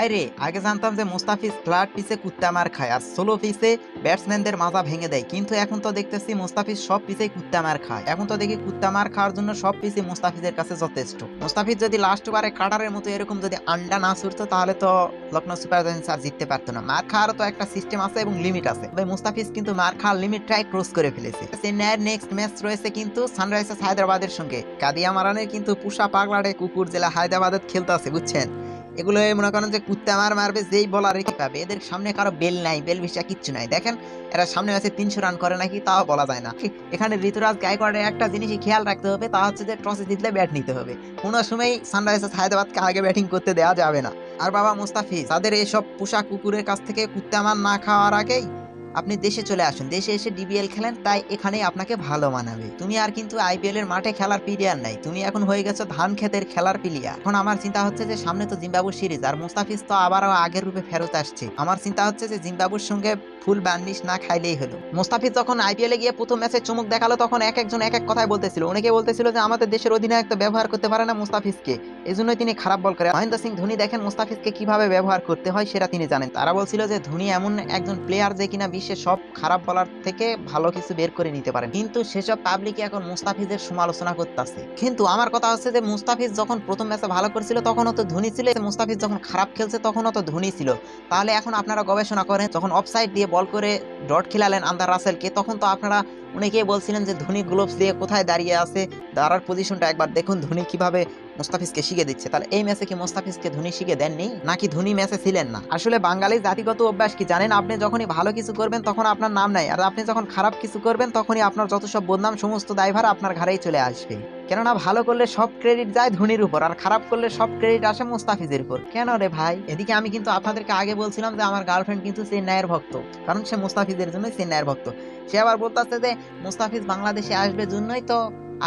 হায় আগে জানতাম যে মুস্তাফিজ ফ্ল্যাট পিসে কুত্তা মার খায় আর সোলো পিসে ব্যাটসম্যানদের মাজা ভেঙে দেয়। কিন্তু এখন তো দেখতেছি মুস্তাফিজ সব পিসেই কুত্তা মার খায়। এখন তো দেখি কুত্তা মার খাওয়ার জন্য সব পিসে মুস্তাফিজের কাছে যথেষ্ট। মুস্তাফিজ যদি লাস্ট বারে কাটারের মতো এরকম যদি আন্ডা না ছুটতো তাহলে তো লখনৌ সুপার জায়ান্টস আর জিততে পারতো না। মার খাওয়ার তো একটা সিস্টেম আছে এবং লিমিট আছে। তবে মুস্তাফিজ কিন্তু মার খাওয়ার লিমিটটাই ক্রস করে ফেলেছে। চেন্নাইয়ের নেক্সট ম্যাচ রয়েছে কিন্তু সানরাইজার্স হায়দ্রাবাদের সঙ্গে। কাদিয়া মারানের কিন্তু পুষা পাগলাটে কুকুর জেলা হায়দ্রাবাদের খেলতে আছে বুঝছেন? এগুলো মনে করেন যে কুত্তা মার মারবে, যেই বলার রেখে পাবে। এদের সামনে কারও বেল নাই, বেল ভিসা কিচ্ছু নাই। দেখেন, এরা সামনে আছে তিনশো রান করে নাকি, তাও বলা যায় না। এখানে ঋতুরাজ গায়কোয়াড়ের একটা জিনিসই খেয়াল রাখতে হবে, তা হচ্ছে যে টসে জিতলে ব্যাট নিতে হবে। কোনো সময় সানরাইজার্স হায়দ্রাবাদকে আগে ব্যাটিং করতে দেওয়া যাবে না। আর বাবা মুস্তাফিজ, তাদের এইসব পোষা কুকুরের কাছ থেকে কুত্তা মার না খাওয়ার আগেই আপনি দেশে চলে আসুন, দেশে এসে ডিবিএল খেলেন, তাই এখানেই আপনাকে ভালো মানাবে। তুমি আর কিন্তু আইপিএল এর মাঠে খেলার প্লেয়ার নাই। তুমি এখন হয়ে গেছো ধান ক্ষেতের খেলার প্লেয়ার। এখন আমার চিন্তা হচ্ছে যে সামনে তো জিম্বাবুর সিরিজ, আর মুস্তাফিজ তো আবারও আগের রূপে ফেরত আসছে। আমার চিন্তা হচ্ছে যে জিম্বাবুর সঙ্গে ফুল বার্নিশ না খাইলেই হলো। মুস্তাফিজ যখন আইপিএলে গিয়ে প্রথম ম্যাচে চমক দেখাল, তখন এক একজন এক এক কথাই বলতেছিল। অনেকে বলতেছিল যে আমাদের দেশের অধিনায়ক তো ব্যবহার করতে পারে না মুস্তাফিজকে। এই জন্যই তিনি খারাপ বল করে। মহেন্দ্র সিং ধোনি দেখেন মুস্তাফিজকে কীভাবে ব্যবহার করতে হয় সেটা তিনি জানেন। তারা বলছিল যে ধোনি এমন একজন প্লেয়ার যে কিনা বিশ্বের সব খারাপ বলার থেকে ভালো কিছু বের করে নিতে পারেন। কিন্তু সেসব পাবলিকে এখন মুস্তাফিজের সমালোচনা করতেছে। কিন্তু আমার কথা হচ্ছে যে, মুস্তাফিজ যখন প্রথম ম্যাচে ভালো করছিল, তখন তো ধোনি ছিল। মুস্তাফিজ যখন খারাপ খেলছে, তখন অত ধোনি ছিল। তাহলে এখন আপনারা গবেষণা করেন, যখন অফসাইড দিয়ে বল করে ডট খেলালেন আন্দার রাসেলকে তখন তো আপনারা অনেকেই বলছিলেন যে ধোনি গ্লোভস দিয়ে কোথায় দাঁড়িয়ে আছে। দাঁড়ার পজিশনটা একবার দেখুন, ধোনি কীভাবে মোস্তাফিজকে শিখে দিচ্ছে। তাহলে এই ম্যাচে কি মোস্তাফিজকে ধোনি শিখে দেননি? নাকি ধোনি ম্যাচে ছিলেন না? আসলে বাঙালি জাতিগত অভ্যাস কি জানেন? আপনি যখনই ভালো কিছু করবেন, তখন আপনার নাম নাই। আর আপনি যখন খারাপ কিছু করবেন, তখনই আপনার যত সব বদনাম, সমস্ত দায়ভার আপনার ঘাড়েই চলে আসবে। কেননা ভালো করলে সব ক্রেডিট যায় ধোনির উপর, আর খারাপ করলে সব ক্রেডিট আসে মুস্তাফিজের উপর। কেন রে ভাই? এদিকে আমি কিন্তু আপনাদেরকে আগে বলছিলাম যে আমার গার্লফ্রেন্ড কিন্তু চেন্নাইয়ের ভক্ত, কারণ সে মুস্তাফিজের জন্য চেন্নাইয়ের ভক্ত। সে আবার বলতে বলতেছে যে, মুস্তাফিজ বাংলাদেশে আসবে জন্যই তো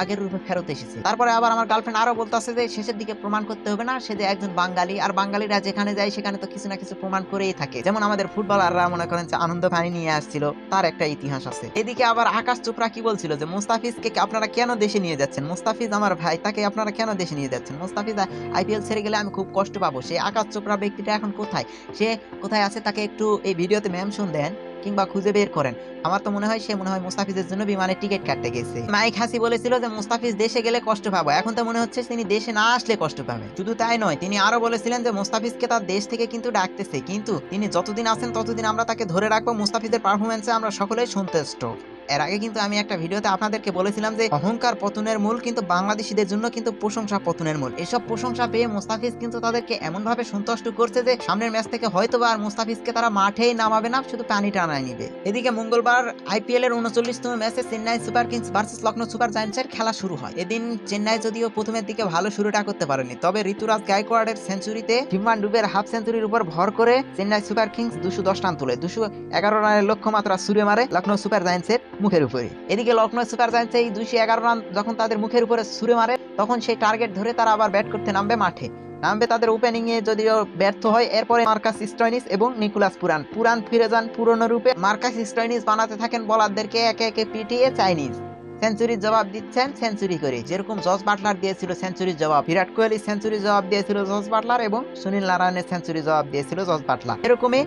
আগের রূপে ফেরত এসেছে। তারপরে আবার আমার গার্লফ্রেন্ড আরও বলতেছে যে, শেষের দিকে প্রমাণ করতে হবে না, সে যে একজন বাঙালি, আর বাঙালিরা যেখানে যায়, সেখানে তো কিছু না কিছু প্রমাণ করেই থাকে। যেমন আমাদের ফুটবলাররা মনে করেন যে, আনন্দ পানি নিয়ে আসছিল, তার একটা ইতিহাস আছে। এদিকে আবার আকাশ চোপড়া কি বলছিল যে, মুস্তাফিজকে আপনারা কেন দেশে নিয়ে যাচ্ছেন? মুস্তাফিজ আমার ভাই, তাকে আপনারা কেন দেশে নিয়ে যাচ্ছেন? মুস্তাফিজ আইপিএল ছেড়ে গেলে আমি খুব কষ্ট পাবো। সে আকাশ চোপড়া ব্যক্তিটা এখন কোথায়? সে কোথায় আছে? তাকে একটু এই ভিডিওতে মেনশন দেন। কিংবা খুঁজে বের করেন। আমার তো মনে হয় সে মনে হয় মুস্তাফিজের জন্য বিমানের টিকিট কাটতে গেছে। মাইক হাসি বলেছিল যে, মুস্তাফিজ দেশে গেলে কষ্ট পাবো। এখন তো মনে হচ্ছে তিনি দেশে না আসলে কষ্ট পাবে। শুধু তাই নয়, তিনি আরও বলেছিলেন যে, মুস্তাফিজকে তার দেশ থেকে কিন্তু ডাকতেছে। কিন্তু তিনি যতদিন আছেন, ততদিন আমরা তাকে ধরে রাখব। মুস্তাফিজের পারফরমেন্সে আমরা সকলেই সন্তুষ্ট। এর আগে কিন্তু আমি একটা ভিডিওতে আপনাদেরকে বলেছিলাম যে, অহংকার পতনের মূল কিন্তু বাংলাদেশিদের জন্য কিন্তু প্রশংসা পতনের মূল। এসব প্রশংসা পেয়ে মুস্তাফিজ কিন্তু তাদেরকে এমন ভাবে সন্তুষ্ট করছে যে, সামনের ম্যাচ থেকে হয়তো বা আর মুস্তাফিজকে তারা মাঠেই নামাবে না, শুধু পানি টানায় নিবে। এদিকে মঙ্গলবার আইপিএল এর উনচল্লিশতম ম্যাচে Chennai super kings versus Lucknow super জায়ান্টসের খেলা শুরু হয়। এদিন চেন্নাই যদিও প্রথমের দিকে ভালো শুরুটা করতে পারেনি, তবে ঋতুরাজ গায়কোয়াড়ের সেঞ্চুরিতে হিমান ডুবের হাফ সেঞ্চুরির উপর ভর করে চেন্নাই সুপার কিংস দুশো দশ রান তোলে। দুশো এগারো রানের লক্ষ্যমাত্রা সুরে মারে লখনৌ সুপার জায়ান্টসের মুখের উপরে। এদিকে লখনৌ সুপার জায়ান্টস এই দুইশো এগারো রান যখন তাদের মুখের উপরে সুরে মারে, তখন সেই টার্গেট ধরে তারা আবার ব্যাট করতে নামবে মাঠে। নামবে তাদের ওপেনিং এ যদিও ব্যর্থ হয়, এরপরে মার্কাস স্টয়নিস এবং নিকোলাস পুরান। পুরান ফিরে যান পুরনো রূপে। মার্কাস স্টয়নিস বানাতে থাকেন বলারদেরকে একে একে পিটিয়ে চাইনিজ। সেঞ্চুরির জবাব দিচ্ছেন সেঞ্চুরি করে। যেরকম জস বাটলার দিয়েছিল সেঞ্চুরির জবাব। বিরাট কোহলি সেঞ্চুরি জবাব দিয়েছিল জস বাটলার এবং সুনীল নারায়ণের সেঞ্চুরি জবাব দিয়েছিল জস বাটলার। এরকমই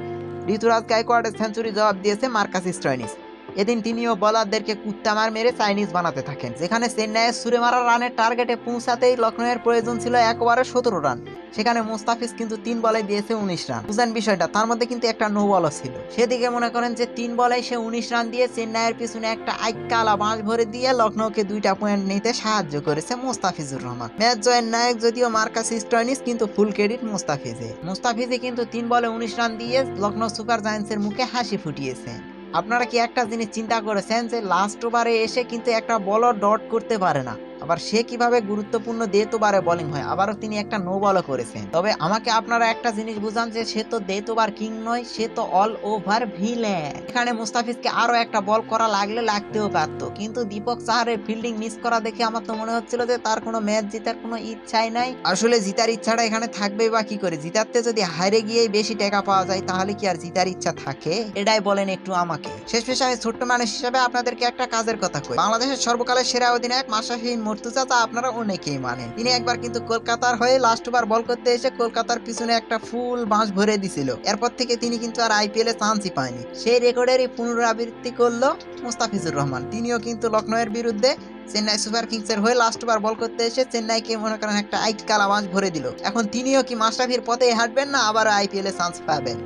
ঋতুরাজ গায়কোয়াড়ের সেঞ্চুরি জবাব দিয়েছে মার্কাস স্টয়নিস এদিন তিনিও বলারদেরকে কুত্তামার মেরে চাইনিজ বানাতে থাকেন, যেখানে চেন্নাইয়ের সুরে মারা রানের টার্গেটে পৌঁছাতেই লখনৌয়ের প্রয়োজন ছিল একবারে সতেরো রান। সেখানে মুস্তাফিজ কিন্তু তিন বলে দিয়েছে উনিশ রান। বুঝেন বিষয়টা, তার মধ্যে কিন্তু একটা নো বলও ছিল। সেদিকে মনে করেন যে তিন বলে সে উনিশ রান দিয়ে চেন্নাইয়ের পিছনে একটা আইকালা বাঁশ ভরে দিয়ে লখনৌকে দুইটা পয়েন্ট নিতে সাহায্য করেছে মুস্তাফিজুর রহমান। ম্যাচ জয়ের নায়ক যদিও মার্কাস স্টয়নিস কিন্তু ফুল ক্রেডিট মুস্তাফিজে মুস্তাফিজে কিন্তু তিন বলে উনিশ রান দিয়ে লখনৌ সুপার জায়ান্টসের মুখে হাসি ফুটিয়েছেন আপনারা কি একটা জিনিস চিন্তা করেছেন যে লাস্ট ওভারে এসে কিন্তু একটা বলও ডট করতে পারে না? আবার সে কীভাবে গুরুত্বপূর্ণ দেতোবারে বোলিং হয় আবারও তিনি একটা নো বলও করেছেন। তবে আমাকে আপনারা একটা জিনিস বুঝান যে সে তো দেতোবার কিং নয়, সে তো অল ওভার ভিলেন এখানে মুস্তাফিজকে আরও একটা বল করা লাগলে লাগতেও পারত। কিন্তু দীপক চাহারের ফিল্ডিং মিস করা দেখে আমার তো মনে হচ্ছিল যে তার কোনো ম্যাচ জেতার কোনো ইচ্ছাই নাই। আসলে জিতার ইচ্ছাটা এখানে থাকবে বা কি করে? জিতাতে যদি হারে গিয়েই বেশি টাকা পাওয়া যায়, তাহলে কি আর জিতার ইচ্ছা থাকে? এটাই বলেন একটু আমাকে। শেষ পেশে আমি ছোট্ট মানুষ হিসেবে আপনাদেরকে একটা কাজের কথা কই। বাংলাদেশের সর্বকালের সেরা অধিনায়ক মাশরাফি বিন মর্তু চাচা আপনারা অনেকেই মানেন। তিনি একবার কিন্তু কলকাতার হয়ে লাস্ট ওভার বল করতে এসে কলকাতার পিছনে একটা ফুল বাঁশ ভরে দিছিল। এরপর থেকে তিনি কিন্তু আর আইপিএল এ চান্সই পায়নি। সেই রেকর্ডেরই পুনরাবৃত্তি করল মুস্তাফিজুর রহমান। তিনিও কিন্তু লখনৌয়ের বিরুদ্ধে চেন্নাই সুপার কিংস এর হয়ে লাস্ট ওভার বল করতে এসে চেন্নাইকে মনে করেন একটা আইট কালা বাঁশ ভরে দিল। এখন তিনিও কি মাস্টাফির পথে হাঁটবেন না আবার আইপিএল এ চান্স পাবেন?